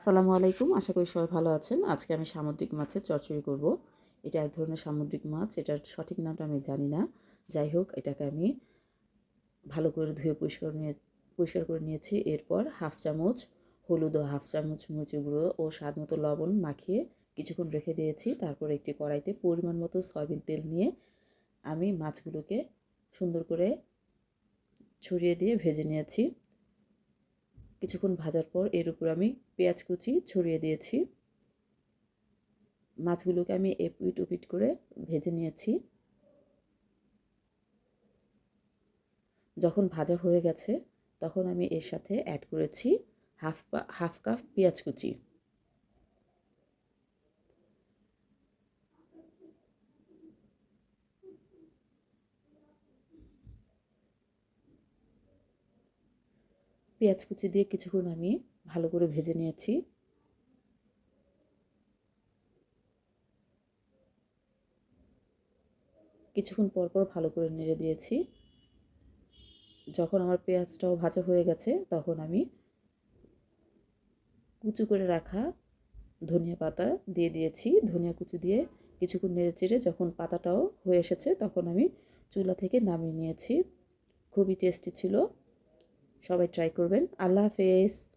আসসালামু আলাইকুম। আশা করি সবাই ভালো আছেন। আজকে আমি সামুদ্রিক মাছের চচ্চড়ি করব। এটা এক ধরনের সামুদ্রিক মাছ। এটার সঠিক নামটা আমি জানি না। যাই হোক, এটাকে আমি ভালো করে ধুয়ে পরিষ্কার নিয়ে, পরিষ্কার করে নিয়েছি। এরপর হাফ চামচ হলুদ ও হাফ চামচ মরিচের গুঁড়ো ও স্বাদ মতো লবণ মাখিয়ে কিছুক্ষণ রেখে দিয়েছি। তারপর একটি কড়াইতে পরিমাণ মতো সয়াবিন তেল নিয়ে আমি মাছগুলোকে সুন্দর করে ছড়িয়ে দিয়ে ভেজে নিয়েছি। কিছুক্ষণ ভাজার পর এর উপর আমি পেঁয়াজ কুচি ছড়িয়ে দিয়েছি। মাছগুলোকে আমি এপিট উপিট করে ভেজে নিয়েছি। যখন ভাজা হয়ে গেছে, তখন আমি এর সাথে অ্যাড করেছি হাফ হাফ কাপ পেঁয়াজ কুচি। পেঁয়াজ কুচি দিয়ে কিছুক্ষণ আমি ভালো করে ভেজে নিয়েছি। কিছুক্ষণ পর পর ভালো করে নেড়ে দিয়েছি। যখন আমার পেঁয়াজটাও ভাজা হয়ে গেছে, তখন আমি কুচু করে রাখা ধনিয়া পাতা দিয়ে দিয়েছি। ধনিয়া কুচু দিয়ে কিছুক্ষণ নেড়ে চেড়ে যখন পাতাটাও হয়ে এসেছে, তখন আমি চুলা থেকে নামিয়ে নিয়েছি। খুবই টেস্টি ছিল। সবাই ট্রাই করবেন। আল্লাহ হাফেজ।